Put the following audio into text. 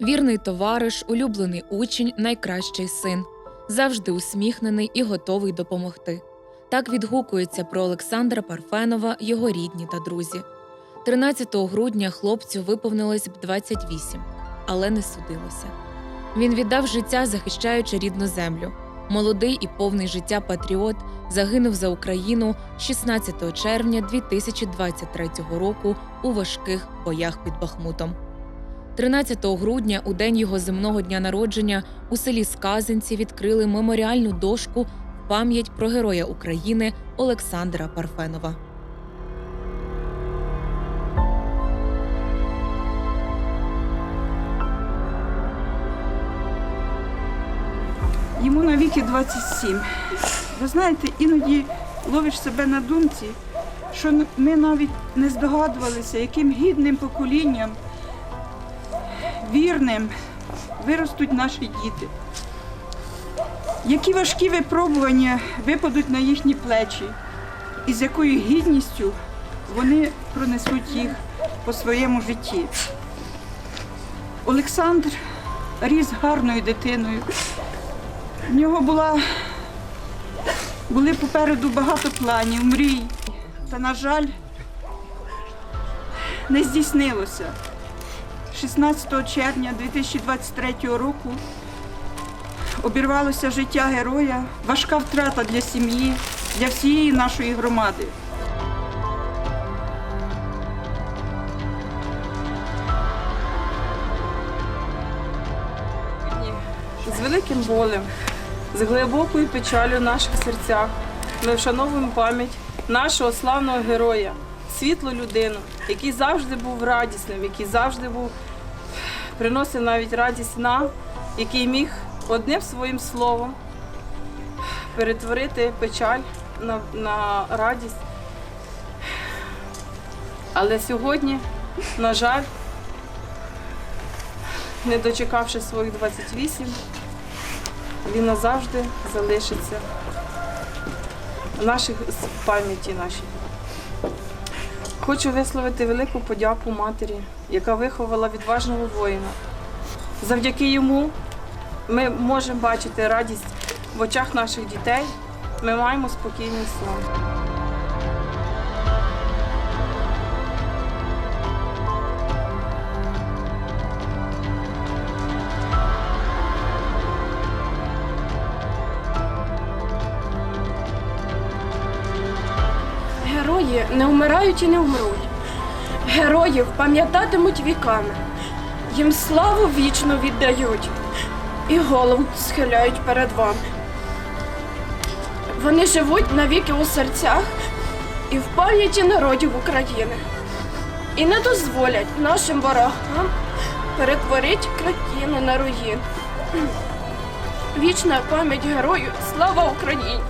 Вірний товариш, улюблений учень, найкращий син, завжди усміхнений і готовий допомогти. Так відгукується про Олександра Парфенова його рідні та друзі. 13 грудня хлопцю виповнилось б 28, але не судилося. Він віддав життя, захищаючи рідну землю. Молодий і повний життя патріот загинув за Україну 16 червня 2023 року у важких боях під Бахмутом. 13 грудня, у день його земного дня народження, у селі Сказинці відкрили меморіальну дошку в пам'ять про героя України Олександра Парфенова. Йому навіки 27. Ви знаєте, іноді ловиш себе на думці, що ми навіть не здогадувалися, яким гідним поколінням, вірним виростуть наші діти. Які важкі випробування випадуть на їхні плечі, і з якою гідністю вони пронесуть їх по своєму житті. Олександр ріс гарною дитиною. В нього була, були попереду багато планів, мрій. Та, на жаль, не здійснилося. 16 червня 2023 року обірвалося життя героя, важка втрата для сім'ї, для всієї нашої громади. З великим болем, з глибокою печалю в наших серцях ми вшановуємо пам'ять нашого славного героя, світлу людину, який завжди був радісним, який завжди був приносив навіть радість нам, який міг одним своїм словом перетворити печаль на, на радість. Але сьогодні, на жаль, не дочекавши своїх 28, він назавжди залишиться в наших пам'яті нашій. Хочу висловити велику подяку матері, яка виховала відважного воїна. Завдяки йому ми можемо бачити радість в очах наших дітей. Ми маємо спокійний сон. Герої не вмирають і не вмруть. Героїв пам'ятатимуть віками. Їм славу вічно віддають і голову схиляють перед вами. Вони живуть навіки у серцях і в пам'яті народів України. І не дозволять нашим ворогам перетворити країну на руїн. Вічна пам'ять герою, слава Україні!